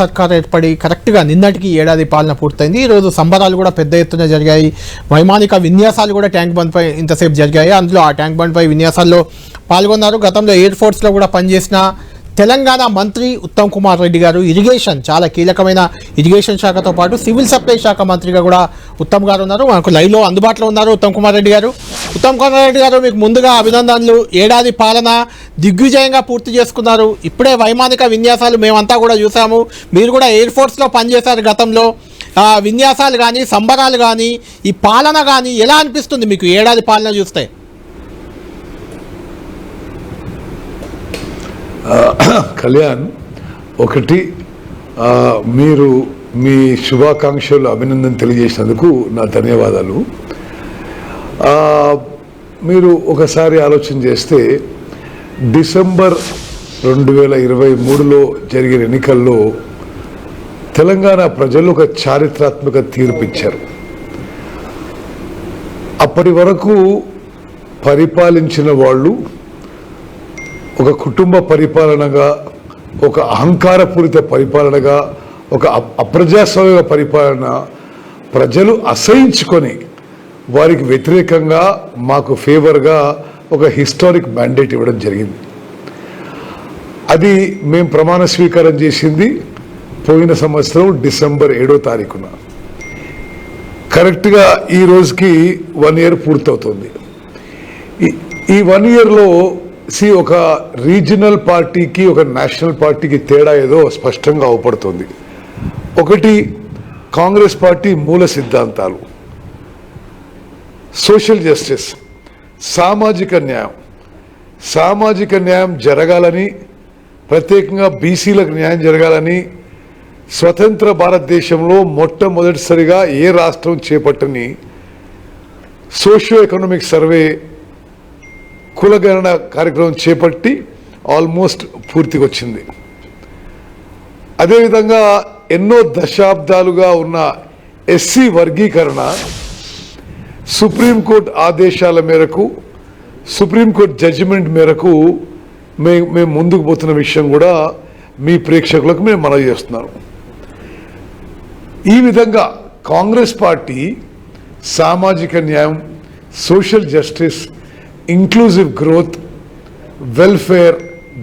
సర్కార్ ఏర్పడి కరెక్ట్గా నిన్నటికి ఏడాది పాలన పూర్తయింది. ఈరోజు సంబరాలు కూడా పెద్ద ఎత్తున జరిగాయి. వైమానిక విన్యాసాలు కూడా ట్యాంక్ బండ్పై ఇంతసేపు జరిగాయి. అందులో ఆ ట్యాంక్ బండ్పై విన్యాసాల్లో పాల్గొన్నారు. గతంలో ఎయిర్ ఫోర్స్లో కూడా పనిచేసిన తెలంగాణ మంత్రి ఉత్తమ్ కుమార్ రెడ్డి గారు ఇరిగేషన్ చాలా కీలకమైన ఇరిగేషన్ శాఖతో పాటు సివిల్ సప్లై శాఖ మంత్రిగా కూడా ఉత్తమ్ గారు ఉన్నారు. మనకు లైవ్లో అందుబాటులో ఉన్నారు ఉత్తమ్ కుమార్ రెడ్డి గారు. ఉత్తమ్ కుమార్ రెడ్డి గారు మీకు ముందుగా అభినందనలు. ఏడాది పాలన దిగ్విజయంగా పూర్తి చేసుకున్నారు. ఇప్పుడే వైమానిక విన్యాసాలు మేమంతా కూడా చూసాము మీరు కూడా ఎయిర్ ఫోర్స్లో పనిచేశారు గతంలో. విన్యాసాలు కానీ సంబరాలు కానీ ఈ పాలన కానీ ఎలా అనిపిస్తుంది మీకు ఏడాది పాలన చూస్తే? కళ్యాణ్ ఒకటి మీరు మీ శుభాకాంక్షలు అభినందన తెలియజేసినందుకు నా ధన్యవాదాలు. మీరు ఒకసారి ఆలోచన చేస్తే డిసెంబర్ రెండు వేల ఇరవై మూడులో జరిగిన ఎన్నికల్లో తెలంగాణ ప్రజలు ఒక చారిత్రాత్మక తీర్పు ఇచ్చారు. అప్పటి వరకు పరిపాలించిన వాళ్ళు ఒక కుటుంబ పరిపాలనగా ఒక అహంకారపూరిత పరిపాలనగా ఒక అప్రజాస్వామిక పరిపాలన ప్రజలు అసహించుకొని వారికి వ్యతిరేకంగా మాకు ఫేవర్గా ఒక హిస్టారిక్ మ్యాండేట్ ఇవ్వడం జరిగింది. అది మేము ప్రమాణ స్వీకారం చేసింది పోయిన సంవత్సరం డిసెంబర్ ఏడో తారీఖున. కరెక్ట్గా ఈ రోజుకి వన్ ఇయర్ పూర్తవుతుంది. ఈ- ఈ వన్ ఇయర్లో సి ఒక రీజనల్ పార్టీకి ఒక నేషనల్ పార్టీకి తేడా ఏదో స్పష్టంగా అవపడుతుంది. ఒకటి కాంగ్రెస్ పార్టీ మూల సిద్ధాంతాలు. సోషల్ జస్టిస్ సామాజిక న్యాయం. సామాజిక న్యాయం జరగాలని ప్రత్యేకంగా బీసీలకు న్యాయం జరగాలని స్వతంత్ర భారతదేశంలో మొట్టమొదటిసారిగా ఏ రాష్ట్రం చేపట్టని సోషియో ఎకనామిక్ సర్వే కులగణన కార్యక్రమం చేపట్టి ఆల్మోస్ట్ పూర్తికి వచ్చింది అదేవిధంగా ఎన్నో దశాబ్దాలుగా ఉన్న ఎస్సీ వర్గీకరణ సుప్రీంకోర్టు ఆదేశాల మేరకు సుప్రీంకోర్టు జడ్జిమెంట్ మేరకు మే మేము ముందుకు పోతున్న విషయం కూడా మీ ప్రేక్షకులకు మేము మనవి చేస్తున్నాను. ఈ విధంగా కాంగ్రెస్ పార్టీ సామాజిక న్యాయం social justice inclusive growth welfare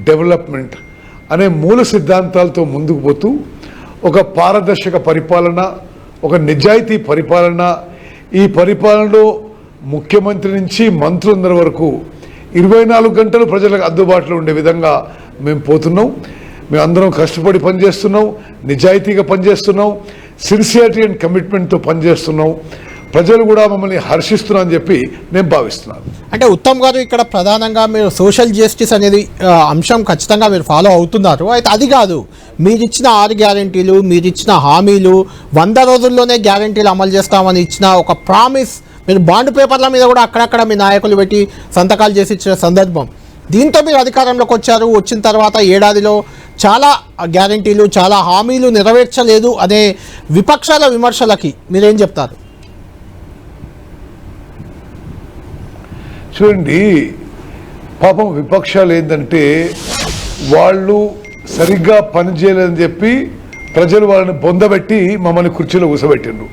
development అనే మూల సిద్ధాంతాలతో ముందుకు పోతూ ఒక పారదర్శక పరిపాలన ఒక నిజాయితీ పరిపాలన ఈ పరిపాలనలో ముఖ్యమంత్రి నుంచి మంత్రులందరి వరకు ఇరవై నాలుగు గంటలు ప్రజలకు అందుబాటులో ఉండే విధంగా మేము పోతున్నాం. మేము అందరం కష్టపడి పనిచేస్తున్నాం నిజాయితీగా పనిచేస్తున్నాం సిన్సియారిటీ అండ్ కమిట్మెంట్తో పనిచేస్తున్నాం. ప్రజలు కూడా మమ్మల్ని హర్షిస్తున్నారని అని చెప్పి నేను భావిస్తున్నాను. అంటే ఉత్తమ్ గారు ఇక్కడ ప్రధానంగా మీరు సోషల్ జస్టిస్ అనేది అంశం ఖచ్చితంగా మీరు ఫాలో అవుతున్నారు. అయితే అది కాదు. మీరు ఇచ్చిన ఆరు గ్యారంటీలు మీరు ఇచ్చిన హామీలు వంద రోజుల్లోనే గ్యారంటీలు అమలు చేస్తామని ఇచ్చిన ఒక ప్రామిస్ మీరు బాండ్ పేపర్ల మీద కూడా అక్కడక్కడ మీ నాయకులు పెట్టి సంతకాలు చేసి ఇచ్చిన సందర్భం. దీంతో మీరు అధికారంలోకి వచ్చారు. వచ్చిన తర్వాత ఏడాదిలో చాలా గ్యారంటీలు చాలా హామీలు నెరవేర్చలేదు అనే విపక్షాల విమర్శలకి మీరేం చెప్తారు? చూడండి పాపం విపక్షాలు ఏంటంటే వాళ్ళు సరిగ్గా పని చేయలేదని చెప్పి ప్రజలు వాళ్ళని బొందబెట్టి మమ్మల్ని కుర్చీలో కూసబెట్టిండ్రు.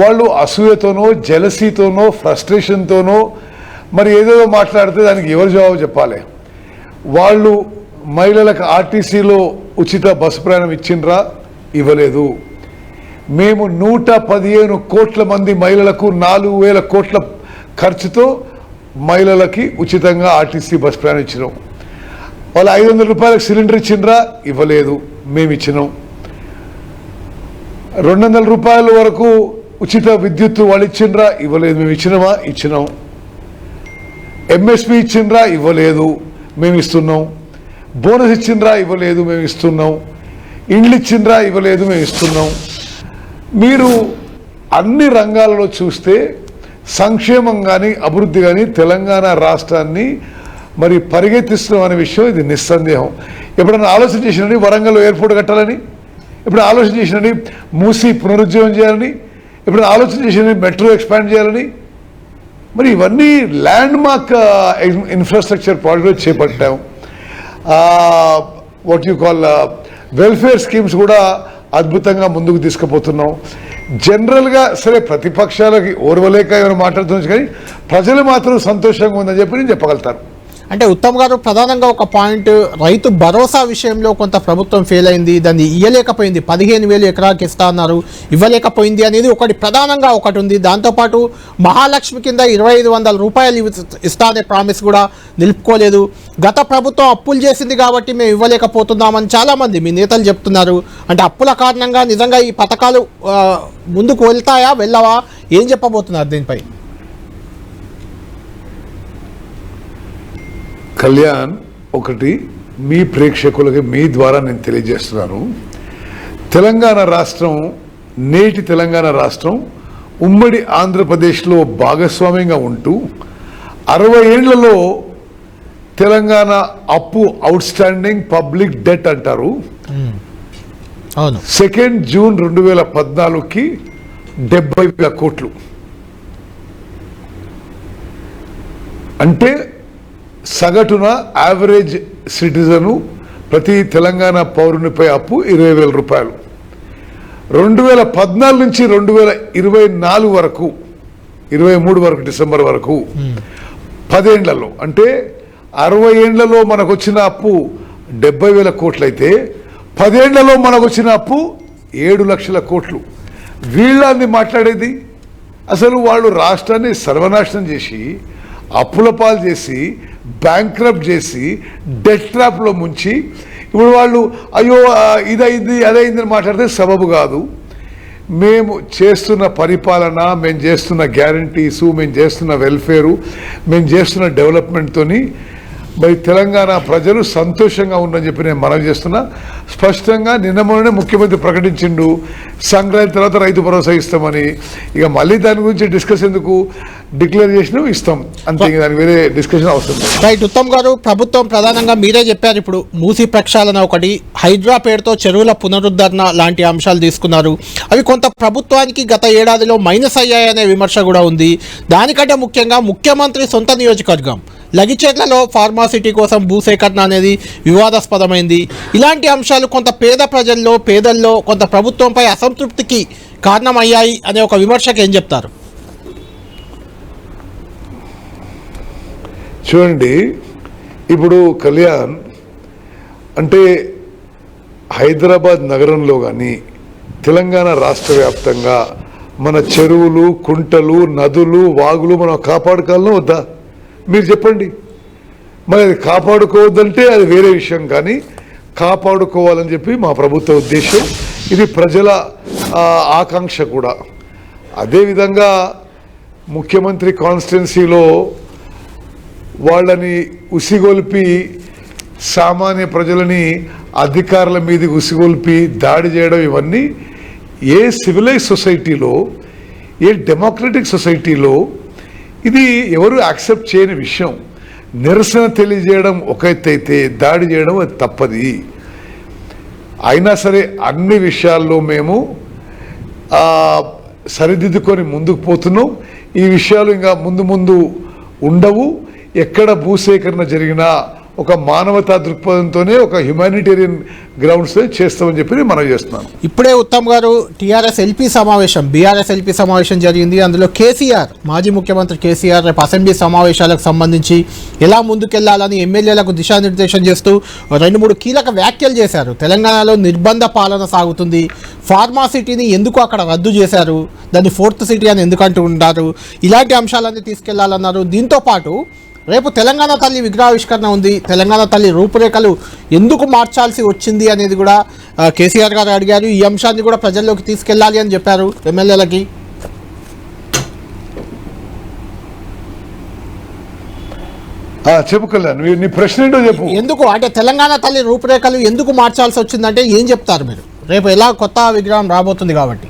వాళ్ళు అసూయతోనో జలసీతోనో ఫ్రస్ట్రేషన్తోనో మరి ఏదేదో మాట్లాడితే దానికి ఎవరు జవాబు చెప్పాలి? వాళ్ళు మహిళలకు ఆర్టీసీలో ఉచిత బస్సు ప్రయాణం ఇచ్చిండ్రా? ఇవ్వలేదు. మేము నూట పదిహేను కోట్ల మంది మహిళలకు నాలుగు వేల కోట్ల ఖర్చుతో మహిళలకి ఉచితంగా ఆర్టీసీ బస్ ప్రయాణం ఇచ్చినాం. వాళ్ళు ఐదు వందల రూపాయలకు సిలిండర్ ఇచ్చిండ్రా? ఇవ్వలేదు. మేము ఇచ్చినాం. రెండు వందల రూపాయల వరకు ఉచిత విద్యుత్ వాళ్ళు ఇచ్చిండ్రా? ఇవ్వలేదు. మేము ఇచ్చినామా? ఇచ్చినాం. ఎంఎస్పి ఇచ్చిండ్రా? ఇవ్వలేదు. మేము ఇస్తున్నాం. బోనస్ ఇచ్చిండ్రా? ఇవ్వలేదు. మేము ఇస్తున్నాం. ఇండ్లు ఇచ్చిండ్రా? ఇవ్వలేదు. మేము ఇస్తున్నాం. మీరు అన్ని రంగాలలో చూస్తే సంక్షేమం కానీ అభివృద్ధి కానీ తెలంగాణ రాష్ట్రాన్ని మరి పరిగెత్తిస్తున్నాం అనే విషయం ఇది నిస్సందేహం. ఎప్పుడైనా ఆలోచన చేసినండి వరంగల్ ఎయిర్పోర్ట్ కట్టాలని? ఇప్పుడు ఆలోచన చేసినండి మూసి పునరుజ్జీవం చేయాలని? ఇప్పుడు ఆలోచన చేసినండి మెట్రో ఎక్స్పాండ్ చేయాలని? మరి ఇవన్నీ ల్యాండ్ మార్క్ ఇన్ఫ్రాస్ట్రక్చర్ ప్రాజెక్టులు చేపట్టాం. What you call welfare schemes కూడా అద్భుతంగా ముందుకు తీసుకుపోతున్నాం. జనరల్గా సరే ప్రతిపక్షాలకి ఓర్వలేక ఏమైనా మాట్లాడుతుంది కానీ ప్రజలు మాత్రం సంతోషంగా ఉందని చెప్పి నేను చెప్పగలుగుతాను. అంటే ఉత్తమ్ గారు ప్రధానంగా ఒక పాయింట్ రైతు భరోసా విషయంలో కొంత ప్రభుత్వం ఫెయిల్ అయింది దాన్ని ఇవ్వలేకపోయింది పదిహేను వేలు ఎకరాకి ఇస్తా అన్నారు. ఇవ్వలేకపోయింది అనేది ఒకటి ప్రధానంగా ఒకటి ఉంది. దాంతోపాటు మహాలక్ష్మి కింద ఇరవై ఐదు వందల రూపాయలు ఇస్తా అనే ప్రామిస్ కూడా నిలుపుకోలేదు. గత ప్రభుత్వం అప్పులు చేసింది కాబట్టి మేము ఇవ్వలేకపోతున్నామని చాలామంది మీ నేతలు చెప్తున్నారు. అంటే అప్పుల కారణంగా నిజంగా ఈ పథకాలు ముందుకు వెళ్తాయా వెళ్ళవా? ఏం చెప్పబోతున్నారు దీనిపై? కళ్యాణ్ ఒకటి మీ ప్రేక్షకులకి మీ ద్వారా నేను తెలియజేస్తున్నాను. తెలంగాణ రాష్ట్రం నేటి తెలంగాణ రాష్ట్రం ఉమ్మడి ఆంధ్రప్రదేశ్లో భాగస్వామ్యంగా ఉంటూ అరవై ఏళ్ళలో తెలంగాణ అప్పు అవుట్ స్టాండింగ్ పబ్లిక్ డెట్ అంటారు సెకండ్ జూన్ రెండు వేల పద్నాలుగుకి డెబ్బై వేల కోట్లు. అంటే సగటున యావరేజ్ సిటిజను ప్రతి తెలంగాణ పౌరునిపై అప్పు ఇరవై వేల రూపాయలు. రెండు వేల పద్నాలుగు నుంచి రెండు వేల ఇరవై నాలుగు వరకు ఇరవై మూడు వరకు డిసెంబర్ వరకు పదేండ్లలో అంటే అరవై ఏండ్లలో మనకు వచ్చిన అప్పు డెబ్బై వేల కోట్లయితే పదేండ్లలో మనకు వచ్చిన అప్పు ఏడు లక్షల కోట్లు. వీళ్ళని మాట్లాడేది? అసలు వాళ్ళు రాష్ట్రాన్ని సర్వనాశనం చేసి అప్పుల పాలు చేసి బ్యాంక్రప్ట్ చేసి డెట్ ట్రాప్లో ముంచి ఇప్పుడు వాళ్ళు అయ్యో ఇదైంది అదైంది అని మాట్లాడితే సబబు కాదు. మేము చేస్తున్న పరిపాలన మేము చేస్తున్న గ్యారంటీసు మేము చేస్తున్న వెల్ఫేరు మేము చేస్తున్న డెవలప్మెంట్తోని మరి తెలంగాణ ప్రజలు సంతోషంగా ఉందని చెప్పి నేను మనవి చేస్తున్నా. స్పష్టంగా నిన్న మొన్ననే ముఖ్యమంత్రి ప్రకటించిండు సంక్రాంతి తర్వాత రైతు భరోసా ఇస్తామని. ఇక మళ్ళీ దాని గురించి డిస్కస్ ఎందుకు? డిక్లేర్ చేసినాం ఇస్తాం. అంతే దానికి వేరే డిస్కషన్ అవసరం. రైట్ ఉత్తమ్ గారు ప్రభుత్వం ప్రధానంగా మీరే చెప్పారు ఇప్పుడు మూసి ప్రక్షాళన ఒకటి హైడ్రా పేరుతో చెరువుల పునరుద్ధరణ లాంటి అంశాలు తీసుకున్నారు. అవి కొంత ప్రభుత్వానికి గత ఏడాదిలో మైనస్ అయ్యాయనే విమర్శ కూడా ఉంది. దానికంటే ముఖ్యంగా ముఖ్యమంత్రి సొంత నియోజకవర్గం లగిచేట్లలో ఫార్మాసిటీ కోసం భూసేకరణ అనేది వివాదాస్పదమైంది. ఇలాంటి అంశాలు కొంత పేద ప్రజల్లో పేదల్లో కొంత ప్రభుత్వంపై అసంతృప్తికి కారణమయ్యాయి అనే ఒక విమర్శకు ఏం చెప్తారు? చూడండి ఇప్పుడు కళ్యాణ్ అంటే హైదరాబాద్ నగరంలో కానీ తెలంగాణ రాష్ట్ర వ్యాప్తంగా మన చెరువులు కుంటలు నదులు వాగులు మనం కాపాడుకోవాలని వద్దా? మీరు చెప్పండి. మరి అది కాపాడుకోవద్దంటే అది వేరే విషయం కానీ కాపాడుకోవాలని చెప్పి మా ప్రభుత్వ ఉద్దేశం. ఇది ప్రజల ఆకాంక్ష కూడా. అదేవిధంగా ముఖ్యమంత్రి కాన్స్టిట్యున్సీలో వాళ్ళని ఉసిగొల్పి సామాన్య ప్రజలని అధికారుల మీద ఉసిగొల్పి దాడి చేయడం ఇవన్నీ ఏ సివిలైజ్ సొసైటీలో ఏ డెమోక్రటిక్ సొసైటీలో ఇది ఎవరు యాక్సెప్ట్ చేయని విషయం. నిరసన తెలియజేయడం ఒక అయితే దాడి చేయడం అది తప్పది. అయినా సరే అన్ని విషయాల్లో మేము సరిదిద్దుకొని ముందుకు పోతున్నాం. ఈ విషయాలు ఇంకా ముందు ముందు ఉండవు. ఎక్కడ భూసేకరణ జరిగినా ఒక మానవతా దృక్పథంతోనే ఒక హ్యుమానిటేరియన్ గ్రౌండ్స్ చేస్తామని చెప్పి మనం చేస్తున్నాం ఇప్పుడే ఉత్తమ్ గారు టీఆర్ఎస్ ఎల్పీ సమావేశం బీఆర్ఎస్ ఎల్పీ సమావేశం జరిగింది. అందులో కేసీఆర్ మాజీ ముఖ్యమంత్రి కేసీఆర్ రేపు అసెంబ్లీ సమావేశాలకు సంబంధించి ఎలా ముందుకెళ్ళాలని ఎమ్మెల్యేలకు దిశానిర్దేశం చేస్తూ రెండు మూడు కీలక వ్యాఖ్యలు చేశారు. తెలంగాణలో నిర్బంధ పాలన సాగుతుంది. ఫార్మా సిటీని ఎందుకు అక్కడ రద్దు చేశారు? దాన్ని ఫోర్త్ సిటీ అని ఎందుకు అంటూ ఉంటారు? ఇలాంటి అంశాలన్నీ తీసుకెళ్ళాలన్నారు. దీంతో పాటు రేపు తెలంగాణ తల్లి విగ్రహావిష్కరణ ఉంది. తెలంగాణ తల్లి రూపురేఖలు ఎందుకు మార్చాల్సి వచ్చింది అనేది కూడా కేసీఆర్ గారు అడిగారు. ఈ అంశాన్ని కూడా ప్రజల్లోకి తీసుకెళ్ళాలి అని చెప్పారు ఎమ్మెల్యేలకి. చెప్పు కళ్యాణ్ నీ- నీ ప్రశ్న ఏంటో చెప్పు. ఎందుకు? అంటే తెలంగాణ తల్లి రూపురేఖలు ఎందుకు మార్చాల్సి వచ్చిందంటే ఏం చెప్తారు మీరు? రేపు ఎలా కొత్త విగ్రహం రాబోతుంది కాబట్టి.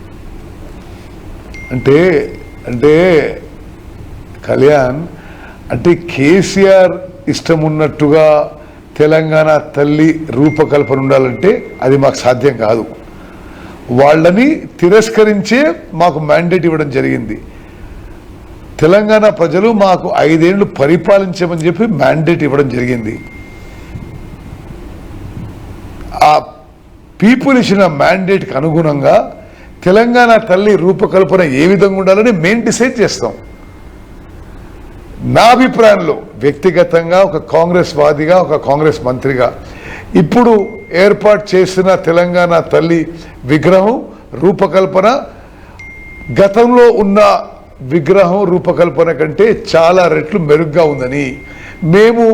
అంటే అంటే కళ్యాణ్ అంటే కేసీఆర్ ఇష్టం ఉన్నట్టుగా తెలంగాణ తల్లి రూపకల్పన ఉండాలంటే అది మాకు సాధ్యం కాదు. వాళ్ళని తిరస్కరించే మాకు మ్యాండేట్ ఇవ్వడం జరిగింది. తెలంగాణ ప్రజలు మాకు ఐదేళ్ళు పరిపాలించమని చెప్పి మ్యాండేట్ ఇవ్వడం జరిగింది. ఆ పీపుల్ ఇచ్చిన మ్యాండేట్కి అనుగుణంగా తెలంగాణ తల్లి రూపకల్పన ఏ విధంగా ఉండాలని మేము డిసైడ్ చేస్తాం. నా అభిప్రాయంలో వ్యక్తిగతంగా ఒక కాంగ్రెస్ వాదిగా ఒక కాంగ్రెస్ మంత్రిగా ఇప్పుడు ఏర్పాటు చేసిన తెలంగాణ తల్లి విగ్రహం రూపకల్పన గతంలో ఉన్న విగ్రహం రూపకల్పన కంటే చాలా రెట్లు మెరుగ్గా ఉందని మేము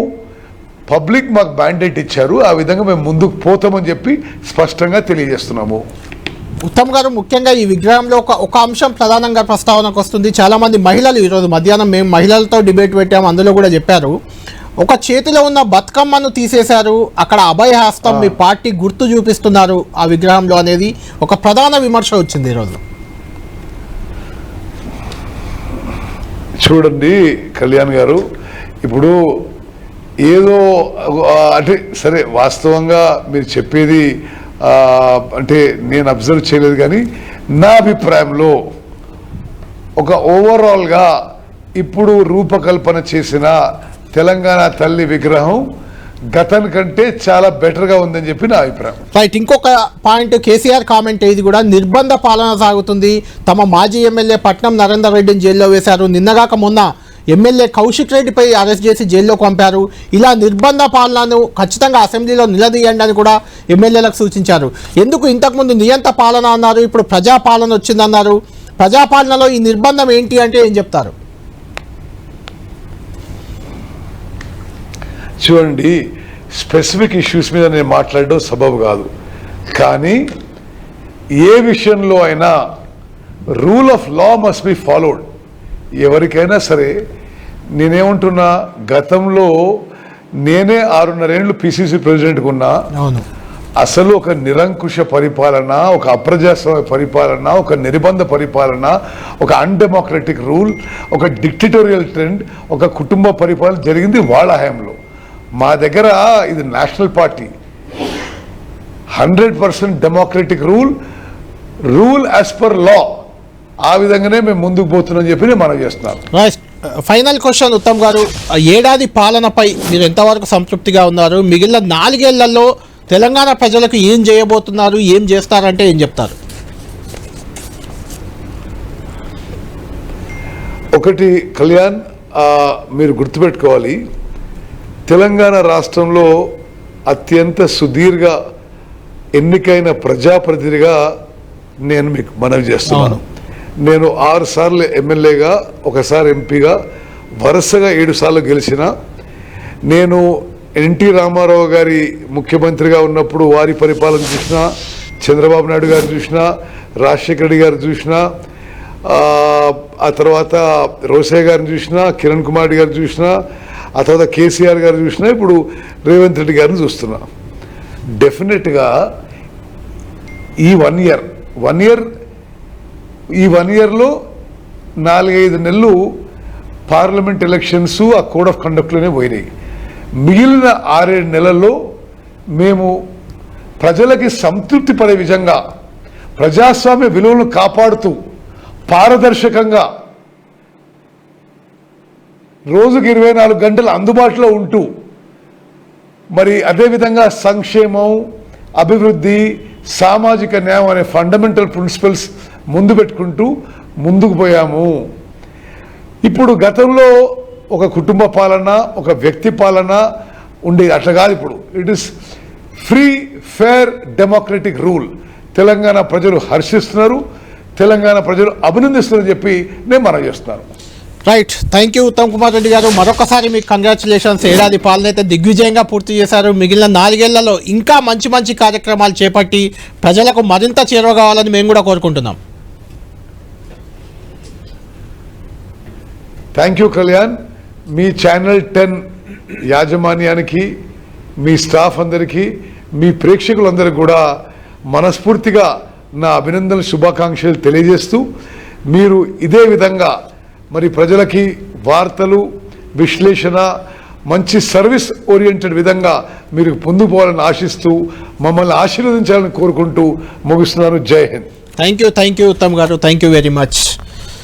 పబ్లిక్ మాకు మ్యాండేట్ ఇచ్చారు. ఆ విధంగా మేము ముందుకు పోతామని చెప్పి స్పష్టంగా తెలియజేస్తున్నాము. ఉత్తమ్ గారు ముఖ్యంగా ఈ విగ్రహంలో ఒక ఒక అంశం ప్రధానంగా ప్రస్తావనకు వస్తుంది. చాలా మంది మహిళలు ఈరోజు మధ్యాహ్నం మేము మహిళలతో డిబేట్ పెట్టాము అందులో కూడా చెప్పారు. ఒక చేతిలో ఉన్న బతుకమ్మను తీసేశారు. అక్కడ అభయహస్తం మీ పార్టీ గుర్తు చూపిస్తున్నారు ఆ విగ్రహంలో అనేది ఒక ప్రధాన విమర్శ వచ్చింది ఈరోజు. చూడండి కళ్యాణ్ గారు ఇప్పుడు ఏదో అంటే సరే వాస్తవంగా మీరు చెప్పేది అంటే నేను అబ్జర్వ్ చేయలేదు కానీ నా అభిప్రాయంలో ఒక ఓవరాల్గా ఇప్పుడు రూపకల్పన చేసిన తెలంగాణ తల్లి విగ్రహం గతం కంటే చాలా బెటర్గా ఉందని చెప్పి నా అభిప్రాయం. రైట్ ఇంకొక పాయింట్ కేసీఆర్ కామెంట్ ఇది కూడా నిర్బంధ పాలన సాగుతుంది. తమ మాజీ ఎమ్మెల్యే పట్నం నరేందర్ రెడ్డిని జైల్లో వేశారు. నిన్నగాక మొన్న ఎమ్మెల్యే కౌశిక్ రెడ్డిపై అరెస్ట్ చేసి జైల్లో పంపారు. ఇలా నిర్బంధ పాలనను ఖచ్చితంగా అసెంబ్లీలో నిలదీయండి అని కూడా ఎమ్మెల్యేలకు సూచించారు. ఎందుకు ఇంతకుముందు నియంత పాలన అన్నారు ఇప్పుడు ప్రజాపాలన వచ్చిందన్నారు. ప్రజాపాలనలో ఈ నిర్బంధం ఏంటి అంటే ఏం చెప్తారు? చూడండి స్పెసిఫిక్ ఇష్యూస్ మీద నేను మాట్లాడడం సబబు కాదు. కానీ ఏ విషయంలో అయినా rule of law must be followed. ఎవరికైనా సరే నేనేమంటున్నా గతంలో నేనే ఆరున్నరేళ్ళు పిసిసి ప్రెసిడెంట్గా ఉన్నా అవును. అసలు ఒక నిరంకుశ పరిపాలన ఒక అప్రజాస్వామ్య పరిపాలన ఒక నిర్బంధ పరిపాలన ఒక అన్డెమోక్రటిక్ రూల్ ఒక డిక్టటోరియల్ ట్రెండ్ ఒక కుటుంబ పరిపాలన జరిగింది వాళ్ళ హయాంలో. మా దగ్గర ఇది national party. Hundred percent democratic rule rule as per law ఆ విధంగానే మేము ముందుకు పోతున్నాం చెప్పి నేను మనం చేస్తున్నాను. రైట్ ఫైనల్ క్వశ్చన్ ఉత్తమ్ గారు. ఏడాది పాలనపై మీరు ఎంతవరకు సంతృప్తిగా ఉన్నారు? మిగిలిన నాలుగేళ్ళలో తెలంగాణ ప్రజలకు ఏం చేయబోతున్నారు? ఏం చేస్తారంటే ఏం చెప్తారు? ఒకటి కళ్యాణ్ మీరు గుర్తుపెట్టుకోవాలి. తెలంగాణ రాష్ట్రంలో అత్యంత సుదీర్ఘ ఎన్నికైన ప్రజాప్రతినిధిగా నేను మీకు మనవి చేస్తున్నాను. నేను ఆరు సార్లు ఎమ్మెల్యేగా ఒకసారి ఎంపీగా వరుసగా ఏడు సార్లు గెలిచిన నేను ఎన్టీ రామారావు గారి ముఖ్యమంత్రిగా ఉన్నప్పుడు వారి పరిపాలన చూసిన చంద్రబాబు నాయుడు గారు చూసిన రాజశేఖర రెడ్డి గారు చూసిన ఆ, తర్వాత రోసయ్య గారిని చూసినా కిరణ్ కుమార్ రెడ్డి గారిని చూసినా ఆ తర్వాత కేసీఆర్ గారు చూసిన ఇప్పుడు రేవంత్ రెడ్డి గారిని చూస్తున్నా. డెఫినెట్గా ఈ వన్ ఇయర్ వన్ ఇయర్ ఈ వన్ ఇయర్లో నాలుగైదు నెలలు పార్లమెంట్ ఎలక్షన్స్ ఆ కోడ్ ఆఫ్ కండక్ట్లోనే పోయినాయి. మిగిలిన ఆరేడు నెలల్లో మేము ప్రజలకి సంతృప్తి పడే విధంగా ప్రజాస్వామ్య విలువలను కాపాడుతూ పారదర్శకంగా రోజుకి ఇరవై నాలుగు గంటలు అందుబాటులో ఉంటూ మరి అదేవిధంగా సంక్షేమం అభివృద్ధి సామాజిక న్యాయం అనే ఫండమెంటల్ ప్రిన్సిపల్స్ ముందు పెట్టుకుంటూ ముందుకు పోయాము. ఇప్పుడు గతంలో ఒక కుటుంబ పాలన ఒక వ్యక్తి పాలన ఉండే అట్లా కాదు ఇప్పుడు. It is free fair democratic rule Telangana ప్రజలు హర్షిస్తున్నారు తెలంగాణ ప్రజలు అభినందిస్తున్నారని చెప్పి నేను మనం చేస్తున్నాను. Right thank you Uttam Kumar Reddy garu. మరొకసారి మీకు కంగ్రాచులేషన్స్ ఏడాది పాలనైతే దిగ్విజయంగా పూర్తి చేశారు. మిగిలిన నాలుగేళ్ళలో ఇంకా మంచి మంచి కార్యక్రమాలు చేపట్టి ప్రజలకు మరింత చేరువ కావాలని మేము కూడా కోరుకుంటున్నాం. థ్యాంక్ యూ కళ్యాణ్ మీ ఛానల్ టెన్ యాజమాన్యానికి మీ స్టాఫ్ అందరికీ మీ ప్రేక్షకులందరికీ కూడా మనస్ఫూర్తిగా నా అభినందన శుభాకాంక్షలు తెలియజేస్తూ మీరు ఇదే విధంగా మరి ప్రజలకి వార్తలు విశ్లేషణ మంచి సర్వీస్ ఓరియంటెడ్ విధంగా మీరు పొందుకోవాలని ఆశిస్తూ మమ్మల్ని ఆశీర్వదించాలని కోరుకుంటూ ముగిస్తున్నాను. జై Hind. Thank you thank you Uttam garu. Thank you very much